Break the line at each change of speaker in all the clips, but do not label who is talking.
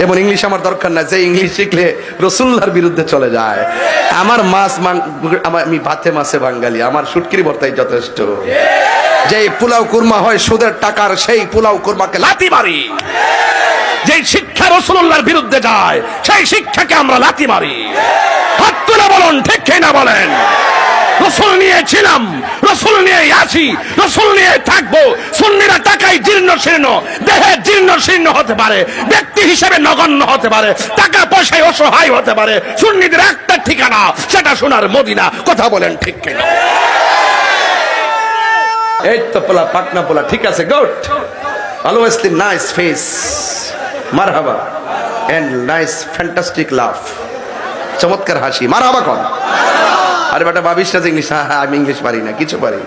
এবং ইংলিশ আমার দরকার না, যে ইংলিশ শিখলে রসুল্লার বিরুদ্ধে চলে যায়। আমার মাছ আমার- আমি ভাতে মাছে বাঙালি, আমার সুটকিরি ভর্তাই যথেষ্ট। যে পোলাও কুরমা হয়, সুদের টাকার সেই পোলাও কুরমাকে লাতি মারি। যে শিক্ষা রসুল্লাহর বিরুদ্ধে যায়, সেই শিক্ষাকে আমরা লাতি মারি। হাত তুলে বলুন, ঠিক না বলেন? রসুল নিয়ে ছিলাম, রসুল নিয়ে আছি, রসুল নিয়ে থাকব। সুন্নিরা টাকায় জীর্ণ শীর্ণ, দেহে জীর্ণ শীর্ণ হতে পারে, ব্যক্তি হিসেবে নগণ্য হতে পারে, টাকা পয়সায় অসহায় হতে পারে, সুন্নিদের একটা ঠিকানা, সেটা শোনার মদিনা, কথা বলেন ঠিক কিনা? এই তো পোলা পাটনা পোলা, ঠিক আছে, good. Always the nice face মারহাবা। এন্ড নাইস ফ্যান্টাস্টিক লাভ চমৎকার হাসি। মারহাবা কন? আরে বেটা ভাবিস না যে ইংলিশ? হ্যাঁ হ্যাঁ আমি ইংলিশ পারি না, কিছু পারি।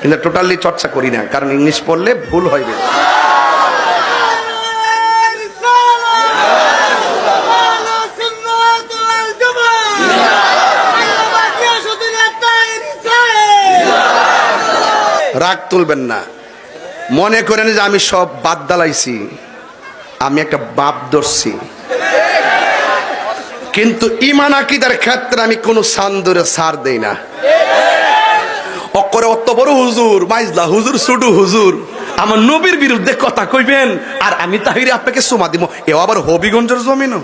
কিন্তু টোটালি চর্চা করি না, কারণ ইংলিশ পড়লে ভুল হইবে রাগ তুলবেন না। মনে করেন যে আমি সব বাদ দালাইছি, আমি একটা বাপ ধরছি। কিন্তু ইমান আকিদার ক্ষেত্রে আমি কোনো সান্দরে সার দেই না। অকরে অত বড় হুজুর, মাইজলা হুজুর, সুডু হুজুর। আমার নবীর বিরুদ্ধে কথা কইবেন, আর আমি তাহিরে আপনাকে সুমা দিব। এও আবার হবিগঞ্জের জমিনও।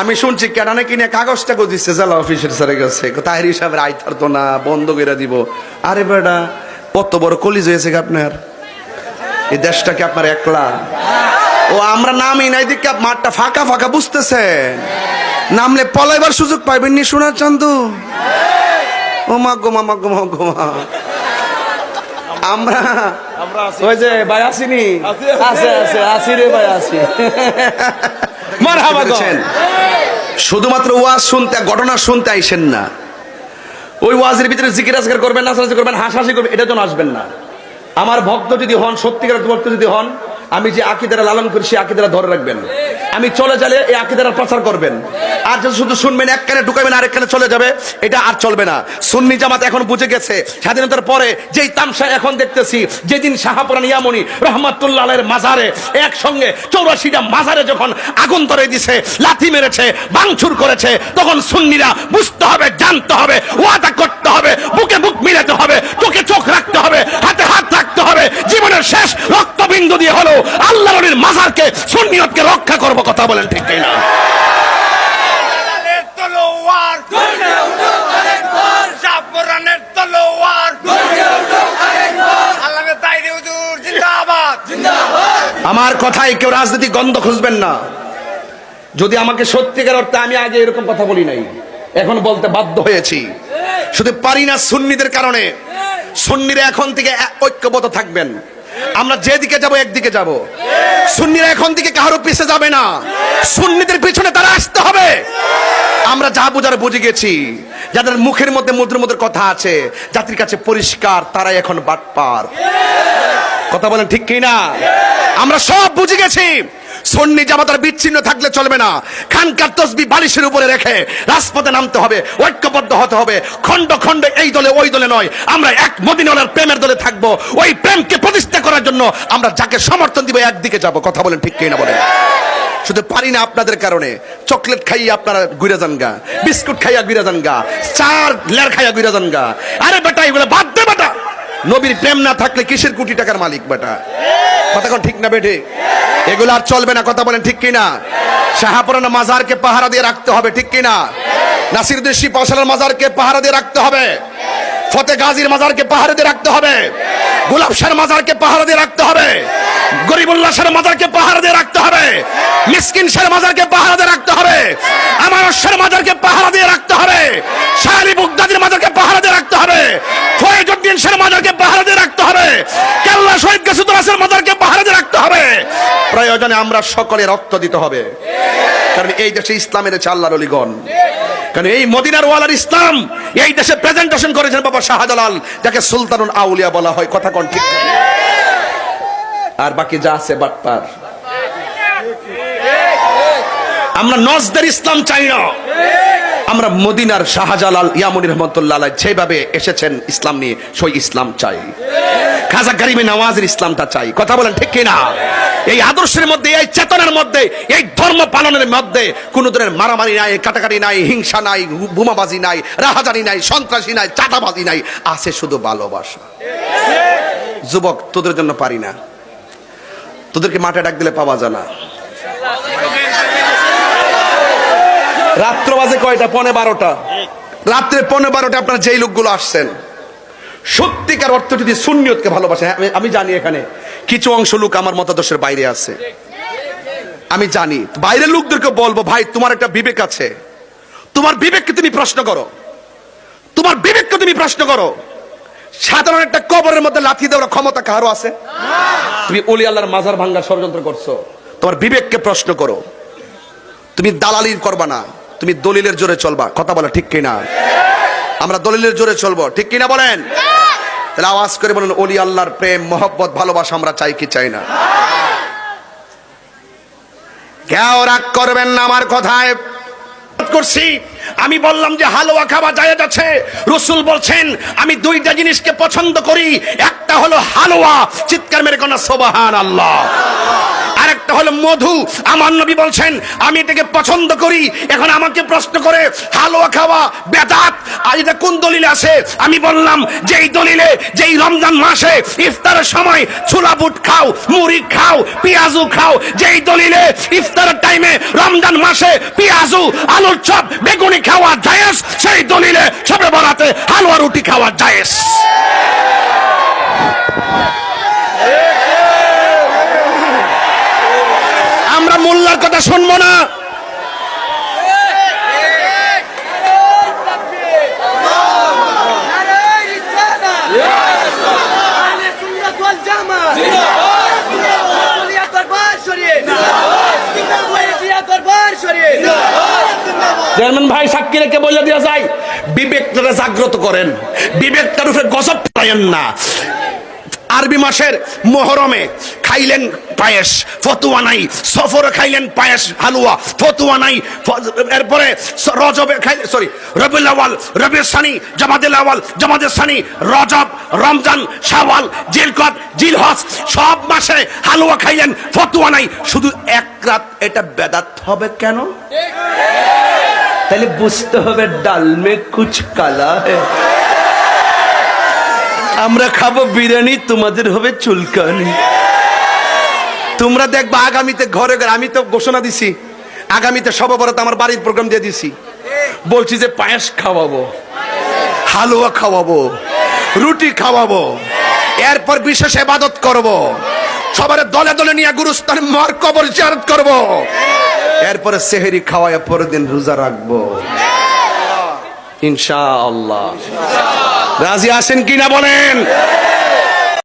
আমি শুনছি কেডানে কিনে কাগজটা দিচ্ছে জেলা অফিসের স্যারের কাছে। তাহির হিসাবে আই থাকতো না, বন্ধ করে দিব। আরে বেটা কত বড় কলিজ হয়েছে আপনার। এই দেশটাকে আপনার একলা? ও আমরা নামই নাই দিকে মাঠটা ফাঁকা ফাঁকা বুঝতেছেন নামলে পলাইবার সুযোগ পাইবেন নি শোনার চান্দু ও মা গো মা মা গো মা গো মা। আমরা ওই যে ভাই আসিনি? আছে আছে। আসি রে ভাই আসি মারহাবা শুধুমাত্র ওয়াজ শুনতে ঘটনা শুনতে আইসেন না। ওই ওয়াজের ভিতরে জিকির আজকার করবেন নাচানাচি করবেন হাসাহাসি করবেন এটা জন্য আসবেন না। আমার ভক্ত যদি হন সত্যিকার ভক্ত যদি হন আমি যে আকিদারা লালন করি সে আকিদারা ধরে রাখবেন। আমি চলে গেলে এই আকিদারা প্রচার করবেন। আর যদি শুধু শুনবেন, এক কানে ঢুকাবেন আরেক কানে চলে যাবে, এটা আর চলবে না। সুন্নি জামাত এখন বুঝে গেছে, স্বাধীনতার পরে যেই তামসা এখন দেখতেছি, যেদিন শাহাপুরান ইয়ামনি রহমাতুল্লাহ আলাইহির মাজারে একসঙ্গে চৌরাশিটা মাজারে যখন আগুন ধরে দিছে, লাথি মেরেছে, ভাঙচুর করেছে, তখন সুন্নিরা বুঝতে হবে, জানতে হবে, ওয়াদা করতে হবে, বুকে বুক মিলাতে হবে, চোখে চোখ রাখতে হবে, হাতে হাত রাখতে হবে। জীবনের শেষ রক্তবিন্দু দিয়ে হলো আল্লাহ মাজারকে, সুন্নিয়তকে রক্ষা করব কথা বলেন ঠিক
জিন্দাবাদ।
আমার কথায় কেউ রাজনীতি গন্ধ খুঁজবেন না। যদি আমাকে সত্যিকার অর্থে আমি আগে এরকম কথা বলি নাই এখন বলতে বাধ্য হয়েছি। শুধু পারি না সুন্নিদের কারণে। সুন্নিরা এখন থেকে ঐক্যবদ্ধ থাকবেন। আমরা যেদিকে যাব একদিকে যাব। সুন্নিরা এখন দিকে কারও পিছে যাবে না। সুন্নিদের পিছনে তারা আসতে হবে। আমরা যা বুঝার বুঝে গেছি, যাদের মুখের মধ্যে মুদ্র মুদ্র কথা আছে, জাতির কাছে পরিষ্কার, তারাই এখন বাটপার। কথা বলেন ঠিক কি না আমরা সব বুঝে গেছি। সন্নি জামাতার বিচ্ছিন্ন থাকলে চলবে না। খানকার তসবি বালিশের উপরে রেখে রাজপথে নামতে হবে, ঐক্যবদ্ধ হতে হবে। খণ্ড খণ্ড এই দলে, ওই দলে নয়। আমরা এক মদিনার প্রেমের দলে থাকব। ওই প্রেমকে প্রতিষ্ঠা করার জন্য আমরা যাকে সমর্থন দিব, একদিকে যাব। কথা বলেন ঠিক কি না বলেন। শুধু পারি না আপনাদের কারণে। চকলেট খাইয়ে আপনারা ঘুরে যান গা। বিস্কুট খাইয়া ঘুরে যান গা। চার লেয়ার খাইয়া ঘুরে যান গা। আরে বেটা, এগুলো বাদ দে বেটা। নবীর প্রেম না থাকলে কিসের কোটি টাকার মালিক বেটা? কথা ঠিক না বেঠে? এগুলো আর চলবে না, কথা বলেন ঠিক কিনা? শাহাপুরানা মাজারকে পাহারা দিয়ে রাখতে হবে ঠিক কিনা? নাসিরুদ্দিন শিপ পৌশালের মাজারকে পাহারা দিয়ে রাখতে হবে। ফতে গাজীর মাজারকে পাহারা দিয়ে রাখতে হবে। গোলাপ মাজারকে পাহারা দিয়ে রাখতে হবে। গরিবুল্লাহ শাহের মাজারকে পাহারা দিয়ে রাখতে হবে। মিসকিন শাহের মাজারকে পাহারা দিয়ে রাখতে হবে। আমার শাহের মাজারকে পাহারা দিয়ে রাখতে হবে শাহরি বুগদাদির মাজারকে পাহারা দিয়ে রাখতে হবে ফয়েজউদ্দিন শাহের মাজারকে পাহারা দিয়ে রাখতে হবে কেল্লা শহীদ গাছুদ্দাসের মাজারকে পাহারা দিয়ে রাখতে হবে প্রয়োজনে আমরা সকলে রক্ত দিতে হবে। কারণ এই দেশে ইসলামের আছে আল্লাহর অলিগণ। কারণ এই মদিনার ওয়ালার ইসলাম, এই দেশে প্রেজেন্টেশন করেছেন বাবা শাহজালাল, যাকে সুলতানুল আউলিয়া বলা হয়। কথা কোন ঠিক আর বাকি যা আছে বাটপার আমরা নজদের ইসলাম চাই না। আমরা মদিনার শাহজালাল ইয়ামুনি রহমতুল্লাহ যেভাবে এসেছেন, ইসলাম নিয়ে সেই ইসলাম চাই। খাজা গরিবে নওয়াজের ইসলামটা চাই। কথা বলেন ঠিক কিনা? এই আদর্শের মধ্যে, এই চেতনার মধ্যে, এই ধর্ম পালনের মধ্যে কোন ধরনের মারামারি নাই, কাটাকাটি নাই, হিংসা নাই, বোমাবাজি নাই, রাহাজানি নাই, সন্ত্রাসী নাই চাটাবাজি নাই, আছে শুধু ভালোবাসা। যুবক, তোদের জন্য পারি না। তোদেরকে মাঠে ডাক দিলে পাওয়া যায় না। রাত্র বাজে কয়টা? পনে বারোটা। রাত্রে পনে বারোটা আপনার যেই লোকগুলো আসছেন সত্যিকার অর্থ যদি সুন্নিয়তকে ভালোবাসে হ্যাঁ, আমি- জানি এখানে কিছু অংশ লোক আমার মতাদর্শের বাইরে আছে। আমি জানি। বাইরের লোকদেরকে বলব ভাই তোমার একটা বিবেক আছে। তোমার বিবেককে তুমি প্রশ্ন করো। তোমার বিবেককে তুমি প্রশ্ন করো। সাধারণ একটা কবরের মধ্যে লাথি দেওয়ার ক্ষমতা কারও আছে? তুমি অলি আল্লাহর মাজার ভাঙ্গার ষড়যন্ত্র করছ। তোমার বিবেককে প্রশ্ন করো। তুমি দালালি করবা না। তুমি দলিলের জোরে চলবা। কথা বলা ঠিক কিনা? আমরা দলিলের জোরে চলবো। ঠিক কিনা বলেন? তাহলে আওয়াজ করে বলেন অলি আল্লাহর প্রেম, মহব্বত, ভালোবাসা আমরা চাই কি চাই না? কেউ রাগ করবেন না আমার কথায়। করছি। আমি বললাম যে হালুয়া খাওয়া যায় আছে। রসুল বলছেন, আমি দুইটা জিনিসকে পছন্দ করি। একটা হলো হালুয়া, চিৎকার মেরে কোনা সোবাহান আল্লাহ আরেকটা হলো মধু। আমার নবী বলছেন, আমি এটাকে পছন্দ করি। এখন আমাকে প্রশ্ন করে, হালুয়া খাওয়া বেদাত? আর এটা কোন দলিলে আছে? আমি বললাম, যেই দলিলে, যেই রমজান মাসে ইফতারের সময় ছোলা বুট খাও, মুড়ি খাও, পেঁয়াজু খাও, যেই দলিলে ইফতারের টাইমে রমজান মাসে পেঁয়াজু, আলুর চপ, বেগুনি খাওয়া জায়েজ, সেই দলিলে সবে বরাতে হালুয়া রুটি খাওয়া জায়েজ। আমরা মোল্লার কথা শুনব না। চেয়ারম্যান ভাই সাক্ষী রেখে বলে দেওয়া যায় বিবেকটা জাগ্রত করেন। বিবেকটার উপরে গজব পাইয়েন না। আরবি মাসের মোহরমে খাইলেন পায়েস, ফতুয়া নাই, সফরে খাইলেন পায়েস, হালুয়া, ফতুয়া নাই এরপরে রজবে খাইলেন সরি রবিউল রবিউল সানি জামাতুল আওয়াল জামাতুল সানি, রজব, রমজান, শাওয়াল, জিলকত, জিলহজ, সব মাসে হালুয়া খাইলেন, ফতুয়া নাই। শুধু এক রাত এটা বেদাত হবে কেন? তাহলে বুঝতে হবে ডাল মে কুছ কালা হ্যায় আমরা খাব বিরিয়ানি, তোমাদের হবে চুলকানি তোমরা দেখবা আগামীতে ঘরে ঘরে, আমি তো ঘোষণা দিছি, আগামীতে সববরত আমার বাড়ির প্রোগ্রাম দিয়ে দিছি বলছি যে পায়েস খাওয়াবো, হালুয়া খাওয়াবো, রুটি খাওয়াবো, এরপর বিশেষ এবাদত করব। সবার দলে দলে নিয়ে গুরুস্থান মার কবর জিয়ারত করব। এরপরে সেহেরি খাওয়ায় পরের দিন রোজা রাখব ইনশাআল্লাহ রাজি আছেন কিনা বলেন?